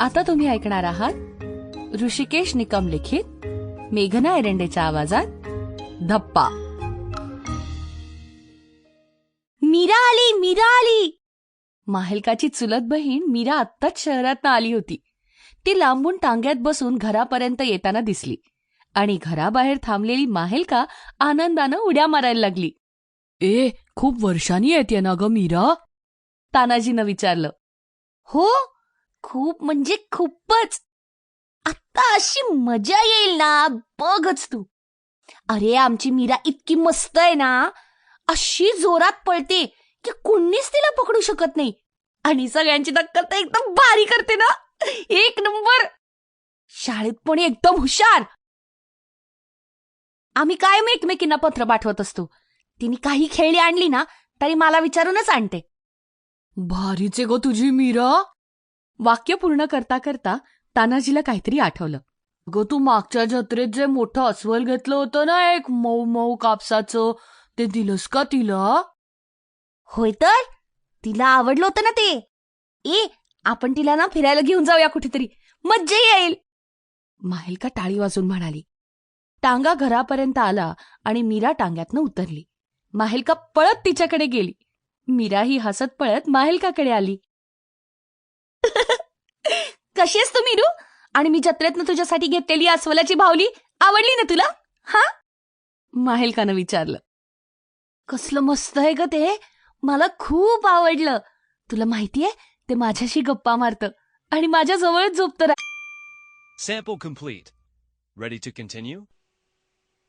आता तुम्ही ऐकणार आहात ऋषिकेश निकम लिखित मेघना एरंडेच्या आवाजात धप्पा. मीरा आली मीरा आली माहेलकाची चुलत बहीण मीरा आत्ताच शहरात आली होती. ती लांबून टांग्यात बसून घरापर्यंत येताना दिसली आणि घराबाहेर थांबलेली माहेलका आनंदानं उड्या मारायला लागली. ए खूप वर्षांनी येते ना ग मीरा? तानाजीनं विचारलं. हो? खूप म्हणजे खूपच. आत्ता अशी मजा येईल ना बघच तू. अरे आमची मीरा इतकी मस्त आहे ना. अशी जोरात पळते की कोणीच तिला पकडू शकत नाही. आणि सगळ्यांची दक्कल तर एकदम भारी करते ना. एक नंबर. शाळेत पण एकदम हुशार. आम्ही कायम एकमेकींना पत्र पाठवत असतो. तिने काही खेळणी आणली ना तरी मला विचारूनच आणते. भारीचे ग तुझी मीरा. वाक्य पूर्ण करता करता तानाजीला काहीतरी आठवलं. ग तू मागच्या जत्रेत जे मोठं अस्वल घेतलं होतं ना एक मऊ मऊ कापसाचं ते दिलंस का तिला? होय तर? तिला आवडलं होतं ना ते. ए आपण तिला ना फिरायला घेऊन जाऊया कुठेतरी. मज्जा येईल. माहिलका टाळी वाजून म्हणाली. टांगा घरापर्यंत आला आणि मीरा टांग्यातनं उतरली. माहेलका पळत तिच्याकडे गेली. मीरा ही हसत पळत माहेलकाकडे आली. कशी आहेस तू मीरू आणि मी जत्रेतनं तुझ्यासाठी घेतलेली अस्वलाची भावली आवडली ना तुला? हा? माहेलकानं विचारलं. कसलं मस्त आहे ग ते. मला खूप आवडलं. तुला माहितीये ते माझ्याशी गप्पा मारतं आणि माझ्या जवळच झोपतं Sample complete. Ready to continue?